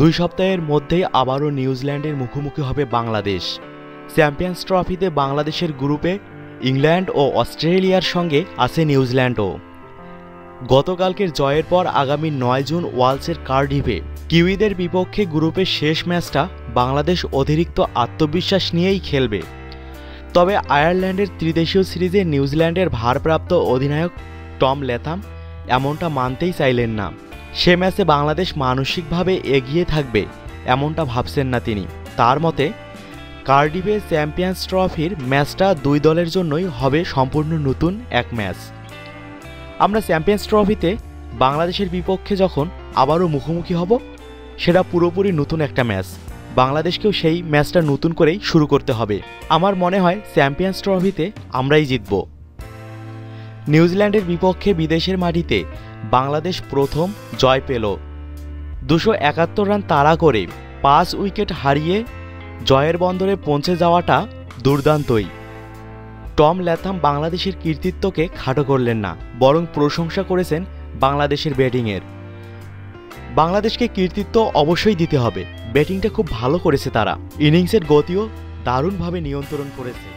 দুই সপ্তাহের মধ্যেই আবারও নিউজিল্যান্ডের মুখোমুখি হবে বাংলাদেশ। চ্যাম্পিয়ন্স ট্রফিতে বাংলাদেশের গ্রুপে ইংল্যান্ড ও অস্ট্রেলিয়ার সঙ্গে আছে নিউজিল্যান্ডও। গতকালকের জয়ের পর আগামী নয় জুন ওয়ালসের কার্ডিভে কিউইদের বিপক্ষে গ্রুপের শেষ ম্যাচটা বাংলাদেশ অতিরিক্ত আত্মবিশ্বাস নিয়েই খেলবে। তবে আয়ারল্যান্ডের ত্রিদেশীয় সিরিজে নিউজিল্যান্ডের ভারপ্রাপ্ত অধিনায়ক টম লেথাম এমনটা মানতেই চাইলেন না। সে ম্যাচে বাংলাদেশ মানসিকভাবে এগিয়ে থাকবে, এমনটা ভাবছেন না তিনি। তার মতে কার্ডিভে চ্যাম্পিয়ন্স ট্রফির ম্যাচটা দুই দলের জন্যই হবে সম্পূর্ণ নতুন এক ম্যাচ। আমরা চ্যাম্পিয়ন্স ট্রফিতে বাংলাদেশের বিপক্ষে যখন আবারও মুখোমুখি হব, সেটা পুরোপুরি নতুন একটা ম্যাচ। বাংলাদেশকেও সেই ম্যাচটা নতুন করেই শুরু করতে হবে। আমার মনে হয় চ্যাম্পিয়ন্স ট্রফিতে আমরাই জিতব। নিউজিল্যান্ডের বিপক্ষে বিদেশের মাটিতে বাংলাদেশ প্রথম জয় পেল। দুশো একাত্তর রান তাড়া করে পাঁচ উইকেট হারিয়ে জয়ের বন্দরে পৌঁছে যাওয়াটা দুর্দান্তই। টম ল্যাথাম বাংলাদেশের কীর্তিত্বকে খাটো করলেন না, বরং প্রশংসা করেছেন বাংলাদেশের ব্যাটিংয়ের। বাংলাদেশকে কীর্তিত্ব অবশ্যই দিতে হবে, ব্যাটিংটা খুব ভালো করেছে তারা। ইনিংসের গতিও দারুণভাবে নিয়ন্ত্রণ করেছে।